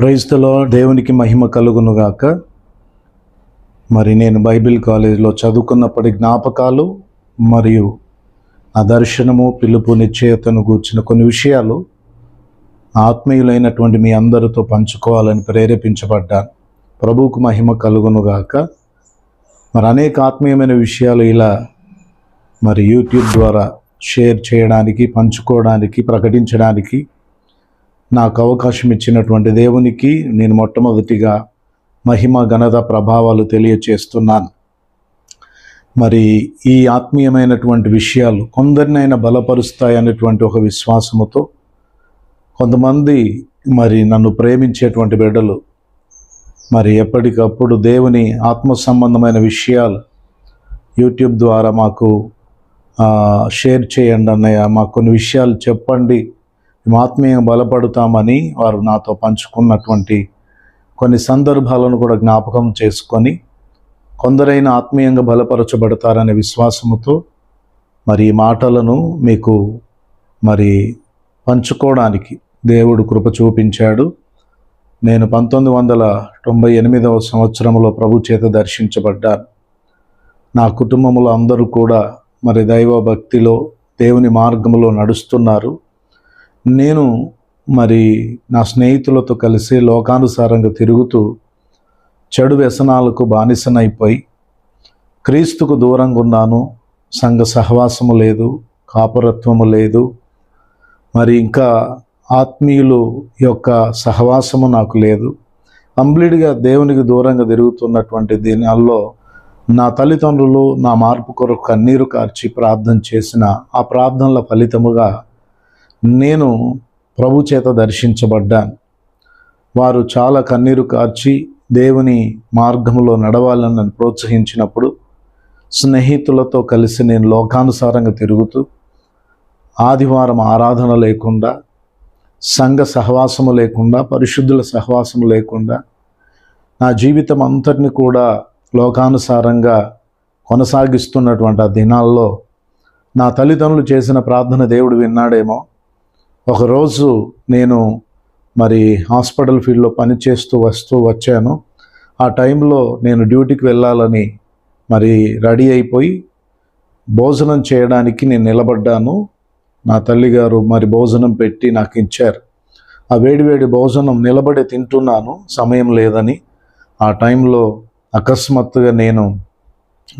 క్రైస్తలో దేవునికి మహిమ కలుగునుగాక. మరి నేను బైబిల్ కాలేజీలో చదువుకున్నప్పటి జ్ఞాపకాలు మరియు ఆ దర్శనము పిలుపు నిశ్చయతను గూర్చిన కొన్ని విషయాలు ఆత్మీయులైనటువంటి మీ అందరితో పంచుకోవాలని ప్రేరేపించబడ్డాను. ప్రభువుకు మహిమ కలుగునుగాక. మరి అనేక ఆత్మీయమైన విషయాలు ఇలా మరి యూట్యూబ్ ద్వారా షేర్ చేయడానికి పంచుకోవడానికి ప్రకటించడానికి నాకు అవకాశం ఇచ్చినటువంటి దేవునికి నేను మొట్టమొదటిగా మహిమ ఘనత ప్రభావాలు తెలియచేస్తున్నాను. మరి ఈ ఆత్మీయమైనటువంటి విషయాలు కొందరినైనా బలపరుస్తాయి అనేటువంటి ఒక విశ్వాసముతో కొంతమంది మరి నన్ను ప్రేమించేటువంటి బిడ్డలు మరి ఎప్పటికప్పుడు దేవుని ఆత్మ సంబంధమైన విషయాలు యూట్యూబ్ ద్వారా మాకు షేర్ చేయండి అన్నయ్య. మాకు కొన్ని విషయాలు చెప్పండి. మేము ఆత్మీయంగా బలపడతామని వారు నాతో పంచుకున్నటువంటి కొన్ని సందర్భాలను కూడా జ్ఞాపకం చేసుకొని కొందరైనా ఆత్మీయంగా బలపరచబడతారనే విశ్వాసముతో మరి ఈ మాటలను మీకు మరి పంచుకోవడానికి దేవుడు కృప చూపించాడు. నేను పంతొమ్మిది వందల తొంభై ఎనిమిదవ సంవత్సరంలో ప్రభు చేత దర్శించబడ్డాను. నా కుటుంబంలో అందరూ కూడా మరి దైవ భక్తిలో దేవుని మార్గంలో నడుస్తున్నారు. నేను మరి నా స్నేహితులతో కలిసి లోకానుసారంగా తిరుగుతూ చెడు వ్యసనాలకు బానిసనైపోయి క్రీస్తుకు దూరంగా ఉన్నాను. సంఘ సహవాసము లేదు కాపురత్వము లేదు. మరి ఇంకా ఆత్మీయులు యొక్క సహవాసము నాకు లేదు. కంప్లీట్గా దేవునికి దూరంగా తిరుగుతున్నటువంటి దినాల్లో నా తల్లిదండ్రులు నా మార్పు కొరకు కన్నీరు కార్చి ప్రార్థన చేసిన ఆ ప్రార్థనల ఫలితముగా నేను ప్రభు చేత దర్శించబడ్డాను. వారు చాలా కన్నీరు కార్చి దేవుని మార్గంలో నడవాలని నన్ను ప్రోత్సహించినప్పుడు స్నేహితులతో కలిసి నేను లోకానుసారంగా తిరుగుతూ ఆదివారం ఆరాధన లేకుండా సంఘ సహవాసము లేకుండా పరిశుద్ధుల సహవాసము లేకుండా నా జీవితం అంతటిని కూడా లోకానుసారంగా కొనసాగిస్తున్నటువంటి ఆ దినాల్లో నా తల్లిదండ్రులు చేసిన ప్రార్థన దేవుడు విన్నాడేమో. ఒకరోజు నేను మరి హాస్పిటల్ ఫీల్డ్లో పనిచేస్తూ వస్తూ వచ్చాను. ఆ టైంలో నేను డ్యూటీకి వెళ్ళాలని మరి రెడీ అయిపోయి భోజనం చేయడానికి నేను నిలబడ్డాను. నా తల్లిగారు మరి భోజనం పెట్టి నాకు ఇచ్చారు. ఆ వేడివేడి భోజనం నిలబడి తింటున్నాను. సమయం లేదని ఆ టైంలో అకస్మాత్తుగా నేను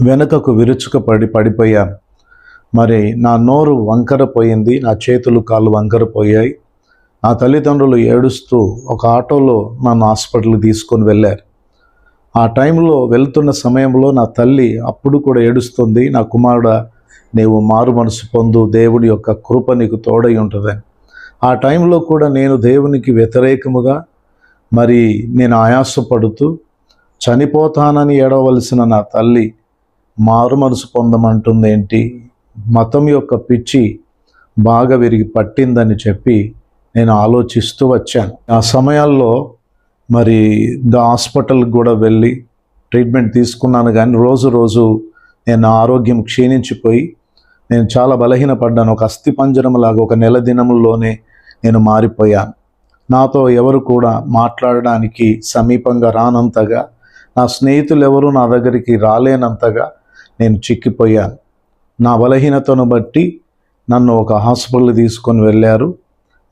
వెనుకకు విరుచుక పడి పడిపోయాను. మరి నా నోరు వంకర పోయింది నా చేతులు కాళ్ళు వంకర పోయాయి. నా తల్లిదండ్రులు ఏడుస్తూ ఒక ఆటోలో నన్ను హాస్పిటల్కి తీసుకొని వెళ్ళారు. ఆ టైంలో వెళ్తున్న సమయంలో నా తల్లి అప్పుడు కూడా ఏడుస్తుంది నా కుమారుడ నీవు మారు మనసు పొందు దేవుడి యొక్క కృప నీకు తోడై ఉంటుందని. ఆ టైంలో కూడా నేను దేవునికి వ్యతిరేకముగా మరి నేను ఆయాసపడుతూ చనిపోతానని ఏడవలసిన నా తల్లి మారు మనసు పొందమంటుంది ఏంటి మతం యొక్క పిచ్చి బాగా విరిగి పట్టిందని చెప్పి నేను ఆలోచిస్తూ వచ్చాను. ఆ సమయాల్లో మరి హాస్పిటల్కి కూడా వెళ్ళి ట్రీట్మెంట్ తీసుకున్నాను కానీ రోజు రోజు నేను నా ఆరోగ్యం క్షీణించిపోయి నేను చాలా బలహీనపడ్డాను. ఒక అస్థి లాగా ఒక నెల దినముల్లోనే నేను మారిపోయాను. నాతో ఎవరు కూడా మాట్లాడడానికి సమీపంగా రానంతగా నా స్నేహితులు ఎవరు నా దగ్గరికి రాలేనంతగా నేను చిక్కిపోయాను. నా బలహీనతను బట్టి నన్ను ఒక హాస్పిటల్ తీసుకొని వెళ్ళారు.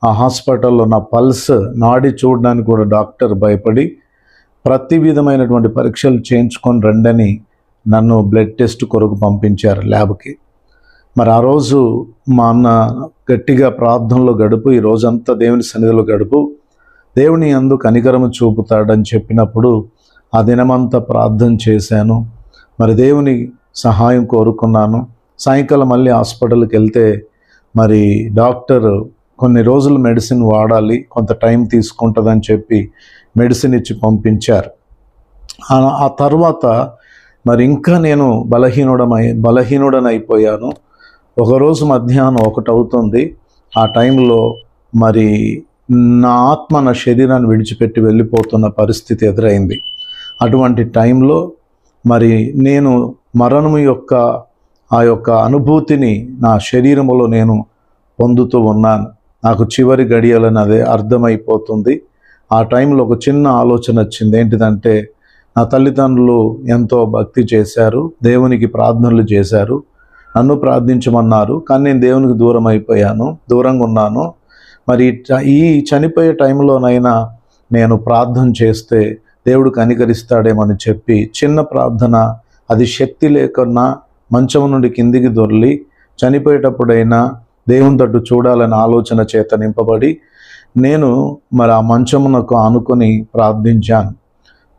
ఆ హాస్పిటల్లో నా పల్స్ నాడి చూడడానికి కూడా డాక్టర్ భయపడి ప్రతి విధమైనటువంటి పరీక్షలు చేయించుకొని రండని నన్ను బ్లడ్ టెస్ట్ కొరకు పంపించారు ల్యాబ్కి. మరి ఆ రోజు మా అన్న గట్టిగా ప్రార్థనలో గడుపు ఈ రోజంతా దేవుని సన్నిధిలో గడుపు దేవుని అందు కనికరము చూపుతాడని చెప్పినప్పుడు ఆ దినమంతా ప్రార్థన చేశాను. మరి దేవుని సహాయం కోరుకున్నాను. సాయంకాలం మళ్ళీ హాస్పిటల్కి వెళ్తే మరి డాక్టర్ కొన్ని రోజులు మెడిసిన్ వాడాలి కొంత టైం తీసుకుంటుందని చెప్పి మెడిసిన్ ఇచ్చి పంపించారు. ఆ- తర్వాత మరి ఇంకా నేను బలహీనుడమై బలహీనుడనైపోయాను. ఒకరోజు మధ్యాహ్నం ఒకటి అవుతుంది. ఆ టైంలో మరి నా ఆత్మ నా శరీరాన్ని విడిచిపెట్టి వెళ్ళిపోతున్న పరిస్థితి ఎదురైంది. అటువంటి టైంలో మరి నేను మరణము యొక్క ఆ యొక్క అనుభూతిని నా శరీరములో నేను పొందుతూ ఉన్నాను. నాకు చివరి గడియలని అదే అర్థమైపోతుంది. ఆ టైంలో ఒక చిన్న ఆలోచన వచ్చింది. ఏంటిదంటే నా తల్లిదండ్రులు ఎంతో భక్తి చేశారు. దేవునికి ప్రార్థనలు చేశారు. నన్ను ప్రార్థించమన్నారు. కానీ నేను దేవునికి దూరం అయిపోయాను. దూరంగా ఉన్నాను. మరి చ- ఈ చనిపోయే టైంలోనైనా నేను ప్రార్థన చేస్తే దేవుడు కనికరిస్తాడేమని చెప్పి చిన్న ప్రార్థన అది శక్తి లేకున్నా మంచం నుండి కిందికి దొర్లి చనిపోయేటప్పుడైనా దేవుని తట్టు చూడాలనే ఆలోచన చేత నింపబడి నేను మరి ఆ మంచమునకు ఆనుకొని ప్రార్థించాను.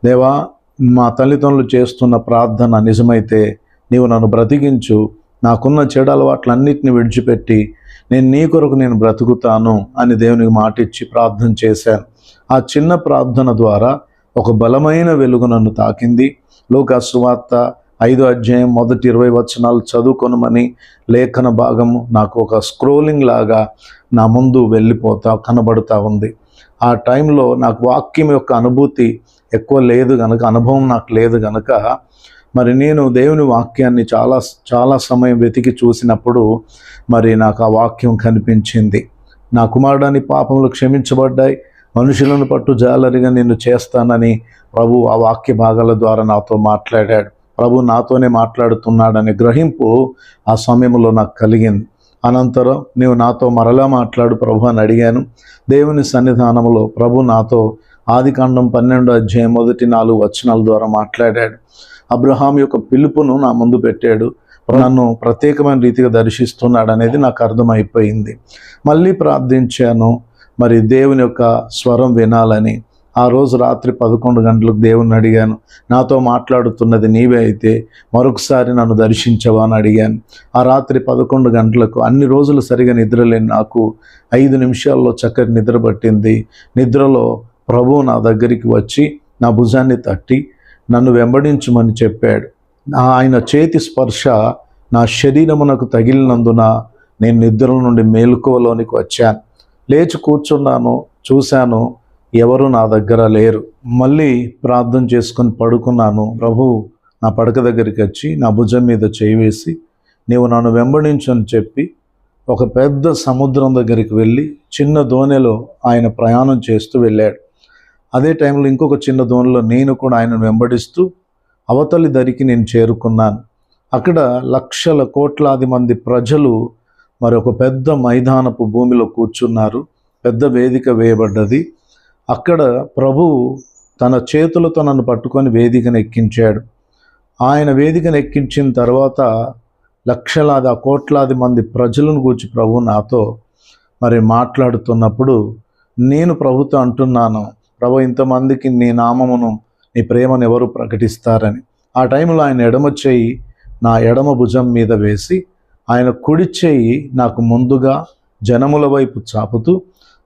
దేవా మా తల్లిదండ్రులు చేస్తున్న ప్రార్థన నిజమైతే నీవు నన్ను బ్రతికించు. నాకున్న చెడు అలవాట్లన్నిటిని విడిచిపెట్టి నేను నీ కొరకు నేను బ్రతుకుతాను అని దేవునికి మాటిచ్చి ప్రార్థన చేశాను. ఆ చిన్న ప్రార్థన ద్వారా ఒక బలమైన వెలుగు నన్ను తాకింది. లోక సువార్త ఐదో అధ్యాయం మొదటి ఇరవై వచనాలు చదువుకొనమని లేఖన భాగము నాకు ఒక స్క్రోలింగ్ లాగా నా ముందు వెళ్ళిపోతా కనబడుతూ ఉంది. ఆ టైంలో నాకు వాక్యం యొక్క అనుభూతి ఎక్కువ లేదు గనక అనుభవం నాకు లేదు గనక మరి నేను దేవుని వాక్యాన్ని చాలా చాలా సమయం వెతికి చూసినప్పుడు మరి నాకు ఆ వాక్యం కనిపించింది. నా కుమారుడాని పాపములు క్షమించబడ్డాయి మనుషులను పట్టు జాలరిగా నిన్ను చేస్తానని ప్రభు ఆ వాక్య భాగాల ద్వారా నాతో మాట్లాడాడు. ప్రభు నాతోనే మాట్లాడుతున్నాడనే గ్రహింపు ఆ సమయంలో నాకు కలిగింది. అనంతరం నీవు నాతో మరలా మాట్లాడు ప్రభు అని అడిగాను. దేవుని సన్నిధానంలో ప్రభు నాతో ఆదికాండం పన్నెండు అధ్యాయం మొదటి నాలుగు వచనాల ద్వారా మాట్లాడాడు. అబ్రహాం యొక్క పిలుపును నా ముందు పెట్టాడు. నన్ను ప్రత్యేకమైన రీతిగా దర్శిస్తున్నాడు అనేది నాకు అర్థమైపోయింది. మళ్ళీ ప్రార్థించాను. మరి దేవుని యొక్క స్వరం వినాలని ఆ రోజు రాత్రి పదకొండు గంటలకు దేవుణ్ణి అడిగాను. నాతో మాట్లాడుతున్నది నీవే అయితే మరొకసారి నన్ను దర్శించవా అని అడిగాను. ఆ రాత్రి పదకొండు గంటలకు అన్ని రోజులు సరిగా నిద్రలేని నాకు ఐదు నిమిషాల్లో చక్కటి నిద్ర పట్టింది. నిద్రలో ప్రభువు నా దగ్గరికి వచ్చి నా భుజాన్ని తట్టి నన్ను వెంబడించమని చెప్పాడు. ఆయన చేతి స్పర్శ నా శరీరమునకు తగిలినందున నేను నిద్ర నుండి మేలుకోలోనికి వచ్చాను. లేచి కూర్చున్నాను చూశాను ఎవరు నా దగ్గర లేరు. మళ్ళీ ప్రార్థన చేసుకొని పడుకున్నాను. ప్రభు నా పడక దగ్గరికి వచ్చి నా భుజం మీద చేయి వేసి నీవు నన్ను వెంబడించని చెప్పి ఒక పెద్ద సముద్రం దగ్గరికి వెళ్ళి చిన్న దోణిలో ఆయన ప్రయాణం చేస్తూ వెళ్ళాడు. అదే టైంలో ఇంకొక చిన్న దోణిలో నేను కూడా ఆయనను వెంబడిస్తూ అవతలి దరికి నేను చేరుకున్నాను. అక్కడ లక్షల కోట్లాది మంది ప్రజలు మరి ఒక పెద్ద మైదానపు భూమిలో కూర్చున్నారు. పెద్ద వేదిక వేయబడ్డది. అక్కడ ప్రభువు తన చేతులతో నన్ను పట్టుకొని వేదికను ఎక్కించాడు. ఆయన వేదికను ఎక్కించిన తర్వాత లక్షలాది ఆ కోట్లాది మంది ప్రజలను గూర్చి ప్రభు నాతో మరి మాట్లాడుతున్నప్పుడు నేను ప్రభుతో అంటున్నాను ప్రభు ఇంతమందికి నీ నామమును నీ ప్రేమను ఎవరు ప్రకటిస్తారని. ఆ టైంలో ఆయన ఎడమ చేయి నా ఎడమ భుజం మీద వేసి ఆయన కుడి చేయి నాకు ముందుగా జనముల వైపు చాపుతూ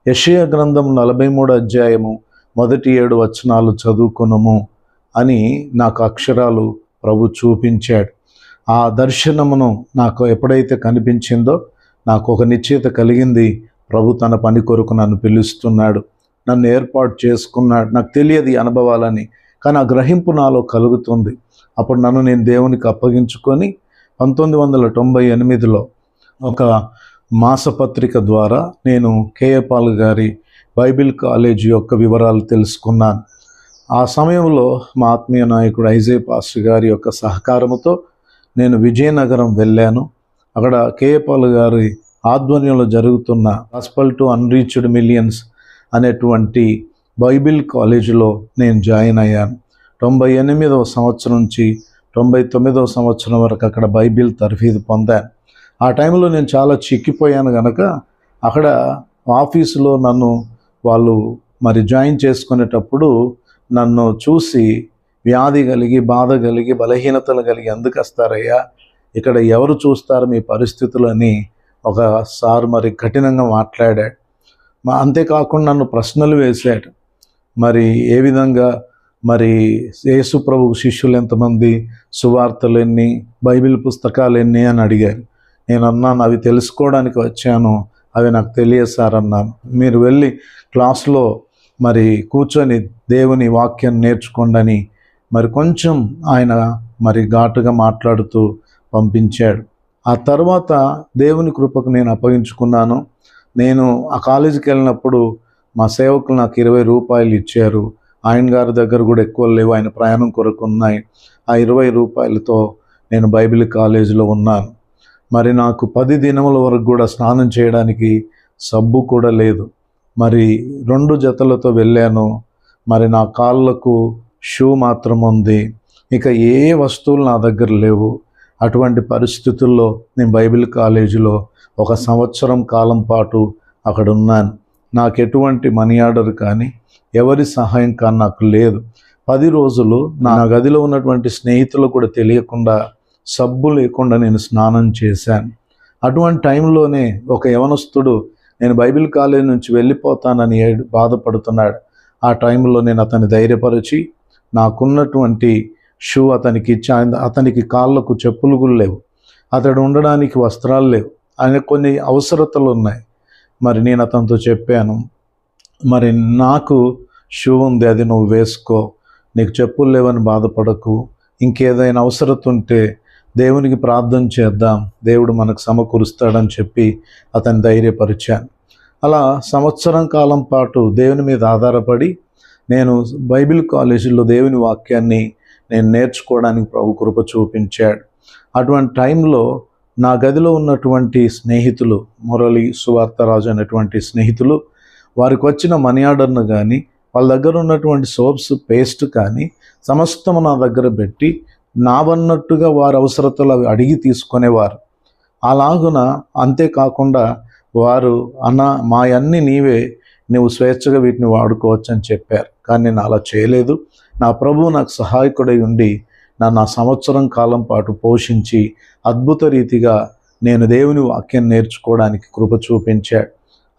యషయ గ్రంథం నలభై మూడు అధ్యాయము మొదటి ఏడు వచనాలు చదువుకునము అని నాకు అక్షరాలు ప్రభు చూపించాడు. ఆ దర్శనమును నాకు ఎప్పుడైతే కనిపించిందో నాకు ఒక నిశ్చయిత కలిగింది. ప్రభు తన పని కొరకు నన్ను పిలుస్తున్నాడు. నన్ను ఏర్పాటు చేసుకున్నాడు. నాకు తెలియదు ఈ అనుభవాలని కానీ ఆ గ్రహింపు నాలో కలుగుతుంది. అప్పుడు నన్ను నేను దేవునికి అప్పగించుకొని పంతొమ్మిది వందల తొంభై ఎనిమిదిలో ఒక మాసపత్రిక ద్వారా నేను కేఏపాల్ గారి బైబిల్ కాలేజీ యొక్క వివరాలు తెలుసుకున్నాను. ఆ సమయంలో మా ఆత్మీయ నాయకుడు ఐజే పాస్ గారి యొక్క సహకారముతో నేను విజయనగరం వెళ్ళాను. అక్కడ కేఏపాల్ గారి ఆధ్వర్యంలో జరుగుతున్న హాస్పల్ టు అన్రీచ్డ్ మిలియన్స్ అనేటువంటి బైబిల్ కాలేజీలో నేను జాయిన్ అయ్యాను. తొంభై ఎనిమిదవ సంవత్సరం నుంచి తొంభై తొమ్మిదవ సంవత్సరం వరకు అక్కడ బైబిల్ తర్ఫీదు పొందాను. ఆ టైంలో నేను చాలా చిక్కిపోయాను కనుక అక్కడ ఆఫీసులో నన్ను వాళ్ళు మరి జాయిన్ చేసుకునేటప్పుడు నన్ను చూసి వ్యాధి కలిగి బాధ కలిగి బలహీనతలు కలిగి ఎందుకు వస్తారయ్యా? ఇక్కడ ఎవరు చూస్తారు మీ పరిస్థితులని ఒక సార్ మరి కఠినంగా మాట్లాడాడు. మా అంతేకాకుండా నన్ను ప్రశ్నలు వేశాడు. మరి ఏ విధంగా మరి యేసు ప్రభు శిష్యులు ఎంతమంది సువార్తలు ఎన్ని బైబిల్ పుస్తకాలు ఎన్ని అని అడిగారు. నేను అన్నాను అవి తెలుసుకోవడానికి వచ్చాను అవి నాకు తెలియదు సార్ అన్నాను. మీరు వెళ్ళి క్లాస్లో మరి కూర్చొని దేవుని వాక్యం నేర్చుకోండి మరి కొంచెం ఆయన మరి ఘాటుగా మాట్లాడుతూ పంపించాడు. ఆ తర్వాత దేవుని కృపకు నేను అప్పగించుకున్నాను. నేను ఆ కాలేజీకి వెళ్ళినప్పుడు మా సేవకులు నాకు ఇరవై రూపాయలు ఇచ్చారు. ఆయన గారి దగ్గర కూడా ఎక్కువ లేవు ఆయన ప్రయాణం కొరకు ఉన్నాయి. ఆ ఇరవై రూపాయలతో నేను బైబిల్ కాలేజీలో ఉన్నాను. మరి నాకు పది దినముల వరకు కూడా స్నానం చేయడానికి సబ్బు కూడా లేదు. మరి రెండు జతలతో వెళ్ళాను. మరి నా కాళ్ళకు షూ మాత్రం ఉంది. ఇక ఏ వస్తువులు నా దగ్గర లేవు. అటువంటి పరిస్థితుల్లో నేను బైబిల్ కాలేజీలో ఒక సంవత్సరం కాలం పాటు అక్కడ ఉన్నాను. నాకు ఎటువంటి మనీ ఆర్డర్ కానీ ఎవరి సహాయం కానీ నాకు లేదు. పది రోజులు నా గదిలో ఉన్నటువంటి స్నేహితులు కూడా తెలియకుండా సబ్బు లేకుండా నేను స్నానం చేశాను. అటువంటి టైంలోనే ఒక యవనస్తుడు నేను బైబిల్ కాలేజ్ నుంచి వెళ్ళిపోతానని బాధపడుతున్నాడు. ఆ టైంలో నేను అతన్ని ధైర్యపరిచి నాకున్నటువంటి షూ అతనికి ఇచ్చి అతనికి కాళ్ళకు చెప్పులు కూడా లేవు. అతడు ఉండడానికి వస్త్రాలు లేవు. ఆయన కొన్ని అవసరతలు ఉన్నాయి. మరి నేను అతనితో చెప్పాను మరి నాకు షూ ఉంది అది నువ్వు వేసుకో. నీకు చెప్పులు లేవని బాధపడకు. ఇంకేదైనా అవసరత ఉంటే దేవునికి ప్రార్థన చేద్దాం. దేవుడు మనకు సమకూరుస్తాడని చెప్పి అతను ధైర్యపరిచాను. అలా సంవత్సరం కాలం పాటు దేవుని మీద ఆధారపడి నేను బైబిల్ కాలేజీలో దేవుని వాక్యాన్ని నేను నేర్చుకోవడానికి ప్రభు కృప చూపించాడు. అటువంటి టైంలో నా గదిలో ఉన్నటువంటి స్నేహితులు మురళి సువార్తరాజు అనేటువంటి స్నేహితులు వారికి వచ్చిన మనీ ఆర్డర్ను కానీ వాళ్ళ దగ్గర ఉన్నటువంటి సోప్స్ పేస్ట్ కానీ సమస్తము నా దగ్గర పెట్టి నావన్నట్టుగా వారి అవసరతలు అవి అడిగి తీసుకునేవారు. అలాగున అంతేకాకుండా వారు అన్న మా అన్ని నీవే నువ్వు స్వేచ్ఛగా వీటిని వాడుకోవచ్చు అని చెప్పారు. కానీ నేను అలా చేయలేదు. నా ప్రభువు నాకు సహాయకుడై ఉండి నన్ను ఆ సంవత్సరం కాలం పాటు పోషించి అద్భుత రీతిగా నేను దేవుని వాక్యం నేర్చుకోవడానికి కృప చూపించాడు.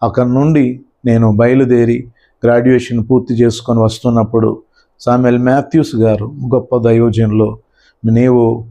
అక్కడి నుండి నేను బయలుదేరి గ్రాడ్యుయేషన్ పూర్తి చేసుకొని వస్తున్నప్పుడు సామెల్ మాథ్యూస్ గారు గొప్ప దైవజనులు నీవు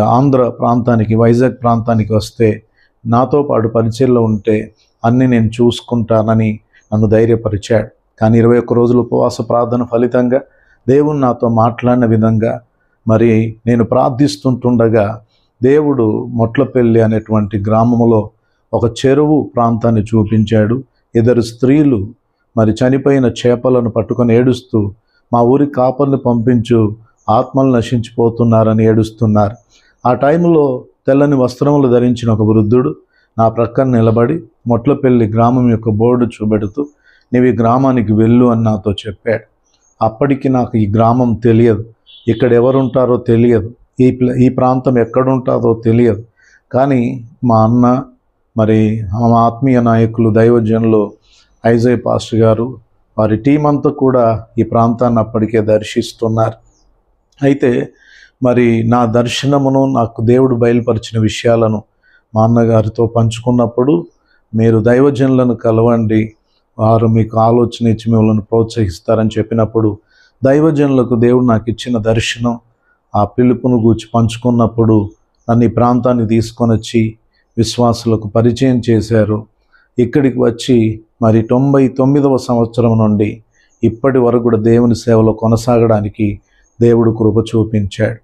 ఆంధ్ర ప్రాంతానికి వైజాగ్ ప్రాంతానికి వస్తే నాతో పాటు పరిచయంలో ఉంటే అన్నీ నేను చూసుకుంటానని నన్ను ధైర్యపరిచాడు. కానీ ఇరవై ఒక్క రోజులు ఉపవాస ప్రార్థన ఫలితంగా దేవుడు నాతో మాట్లాడిన విధంగా మరి నేను ప్రార్థిస్తుంటుండగా దేవుడు మొట్లపల్లి అనేటువంటి గ్రామంలో ఒక చెరువు ప్రాంతాన్ని చూపించాడు. ఇద్దరు స్త్రీలు మరి చనిపోయిన చేపలను పట్టుకొని ఏడుస్తూ మా ఊరి కాపర్ని పంపించు ఆత్మలు నశించిపోతున్నారని ఏడుస్తున్నారు. ఆ టైంలో తెల్లని వస్త్రములు ధరించిన ఒక వృద్ధుడు నా ప్రక్కన నిలబడి మొట్లపల్లి గ్రామం యొక్క బోర్డు చూపెడుతూ నీవు ఈ గ్రామానికి వెళ్ళు అని నాతో చెప్పాడు. అప్పటికి నాకు ఈ గ్రామం తెలియదు. ఇక్కడ ఎవరుంటారో తెలియదు. ఈ ఈ ప్రాంతం ఎక్కడుంటారో తెలియదు. కానీ మా అన్న మరి మా ఆత్మీయ నాయకులు దైవజనులు ఐజయ్ పాస్టర్ గారు వారి టీం అంతా కూడా ఈ ప్రాంతాన్ని అప్పటికే దర్శిస్తున్నారు. అయితే మరి నా దర్శనమును నాకు దేవుడు బయలుపరిచిన విషయాలను మా అన్నగారితో పంచుకున్నప్పుడు మీరు దైవజనులను కలవండి. వారు మీకు ఆలోచన ఇచ్చి మిమ్మల్ని ప్రోత్సహిస్తారని చెప్పినప్పుడు దైవజనులకు దేవుడు నాకు ఇచ్చిన దర్శనం ఆ పిలుపును గూర్చి పంచుకున్నప్పుడు నన్ను ఈ ప్రాంతాన్ని తీసుకొని వచ్చి విశ్వాసులకు పరిచయం చేశారు. ఇక్కడికి వచ్చి మరి తొంభై తొమ్మిదవ సంవత్సరం నుండి ఇప్పటి వరకు కూడా దేవుని సేవలో కొనసాగడానికి దేవుడు కృప చూపించాడు.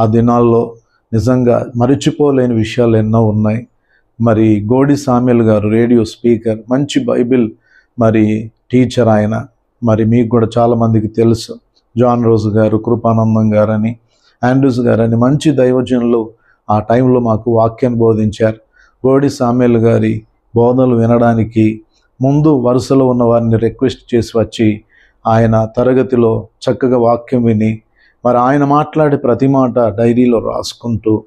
ఆ దినాల్లో నిజంగా మరిచిపోలేని విషయాలు ఎన్నో ఉన్నాయి. మరి గోడి సామ్యుల్ గారు రేడియో స్పీకర్ మంచి బైబిల్ మరి టీచర్ ఆయన. మరి మీకు కూడా చాలామందికి తెలుసు. జాన్ రోజు గారు కృపానందం గారని ఆండ్రూస్ గారని మంచి దైవజనులు ఆ టైంలో మాకు వాక్యాన్ని బోధించారు. గోడి సామ్యుల్ గారి బోధనలు వినడానికి ముందు వరుసలో ఉన్న వారిని రిక్వెస్ట్ చేసి వచ్చి ఆయన తరగతిలో చక్కగా వాక్యం విని మరి ఆయన మాట్లాడే ప్రతి మాట డైరీలో రాసుకుంటూ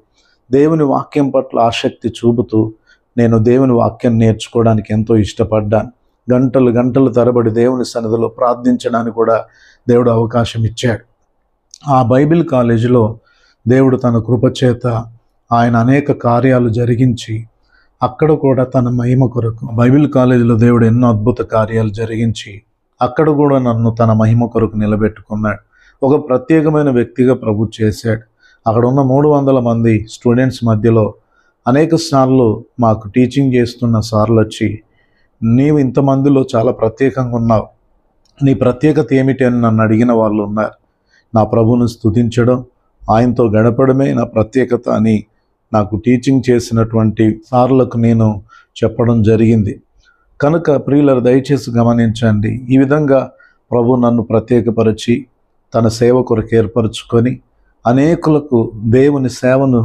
దేవుని వాక్యం పట్ల ఆసక్తి చూపుతూ నేను దేవుని వాక్యం నేర్చుకోవడానికి ఎంతో ఇష్టపడ్డాను. గంటలు గంటలు తరబడి దేవుని సన్నిధిలో ప్రార్థించడానికి కూడా దేవుడు అవకాశం ఇచ్చాడు. ఆ బైబిల్ కాలేజీలో దేవుడు తన కృపచేత ఆయన అనేక కార్యాలు జరిగించి అక్కడ కూడా తన మహిమ కొరకు బైబిల్ కాలేజీలో దేవుడు ఎన్నో అద్భుత కార్యాలు జరిగించి అక్కడ కూడా నన్ను తన మహిమ కొరకు నిలబెట్టుకున్నాడు. ఒక ప్రత్యేకమైన వ్యక్తిగా ప్రభు చేశాడు. అక్కడ ఉన్న మూడు వందల మంది స్టూడెంట్స్ మధ్యలో అనేక సార్లు మాకు టీచింగ్ చేస్తున్న సార్లు వచ్చి నీవు ఇంతమందిలో చాలా ప్రత్యేకంగా ఉన్నావు. నీ ప్రత్యేకత ఏమిటి? అని నన్ను అడిగిన వాళ్ళు ఉన్నారు. నా ప్రభువును స్తుతించడం ఆయనతో గడపడమే నా ప్రత్యేకత అని నాకు టీచింగ్ చేసినటువంటి సార్లకు నేను చెప్పడం జరిగింది. కనుక ప్రియులరు దయచేసి గమనించండి. ఈ విధంగా ప్రభు నన్ను ప్రత్యేకపరిచి తన సేవ కొరకు ఏర్పరచుకొని అనేకులకు దేవుని సేవను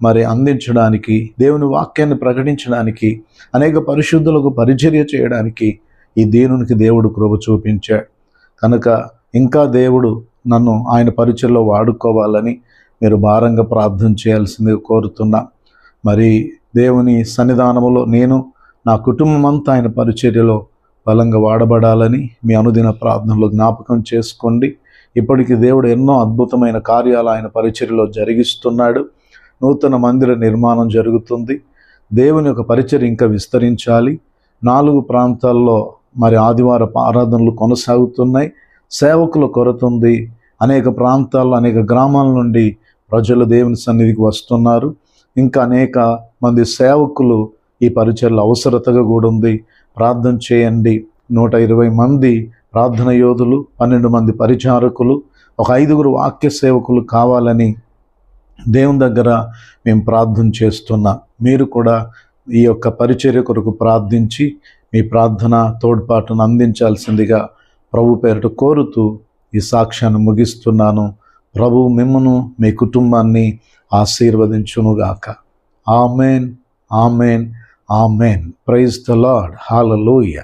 మరి అందించడానికి దేవుని వాక్యాన్ని ప్రకటించడానికి అనేక పరిశుద్ధులకు పరిచర్య చేయడానికి ఈ దీనునికి దేవుడు కృప చూపించాడు. కనుక ఇంకా దేవుడు నన్ను ఆయన పరిచయలో వాడుకోవాలని మీరు భారంగా ప్రార్థన చేయాల్సిందిగా కోరుతున్నా. మరి దేవుని సన్నిధానములో నేను నా కుటుంబం అంతా ఆయన పరిచర్యలో బలంగా వాడబడాలని మీ అనుదిన ప్రార్థనలో జ్ఞాపకం చేసుకోండి. ఇప్పటికి దేవుడు ఎన్నో అద్భుతమైన కార్యాలు ఆయన పరిచర్యలో జరిగిస్తున్నాడు. నూతన మందిర నిర్మాణం జరుగుతుంది. దేవుని యొక్క పరిచర్య ఇంకా విస్తరించాలి. నాలుగు ప్రాంతాల్లో మరి ఆదివార ఆరాధనలు కొనసాగుతున్నాయి. సేవకుల కొరత ఉంది. అనేక ప్రాంతాల్లో అనేక గ్రామాల నుండి ప్రజలు దేవుని సన్నిధికి వస్తున్నారు. ఇంకా అనేక మంది సేవకులు ఈ పరిచయలు అవసరతగా కూడా ఉంది. ప్రార్థన చేయండి. నూట ఇరవై మంది ప్రార్థన యోధులు పన్నెండు మంది పరిచారకులు ఒక ఐదుగురు వాక్య సేవకులు కావాలని దేవుని దగ్గర మేము ప్రార్థన చేస్తున్నాం. మీరు కూడా ఈ యొక్క పరిచర్య కొరకు ప్రార్థించి మీ ప్రార్థన తోడ్పాటును అందించాల్సిందిగా ప్రభు పేరిట కోరుతూ ఈ సాక్ష్యాన్ని ముగిస్తున్నాను. ప్రభు మిమ్మను మీ కుటుంబాన్ని ఆశీర్వదించునుగాక. Amen amen amen. Praise the Lord. Hallelujah.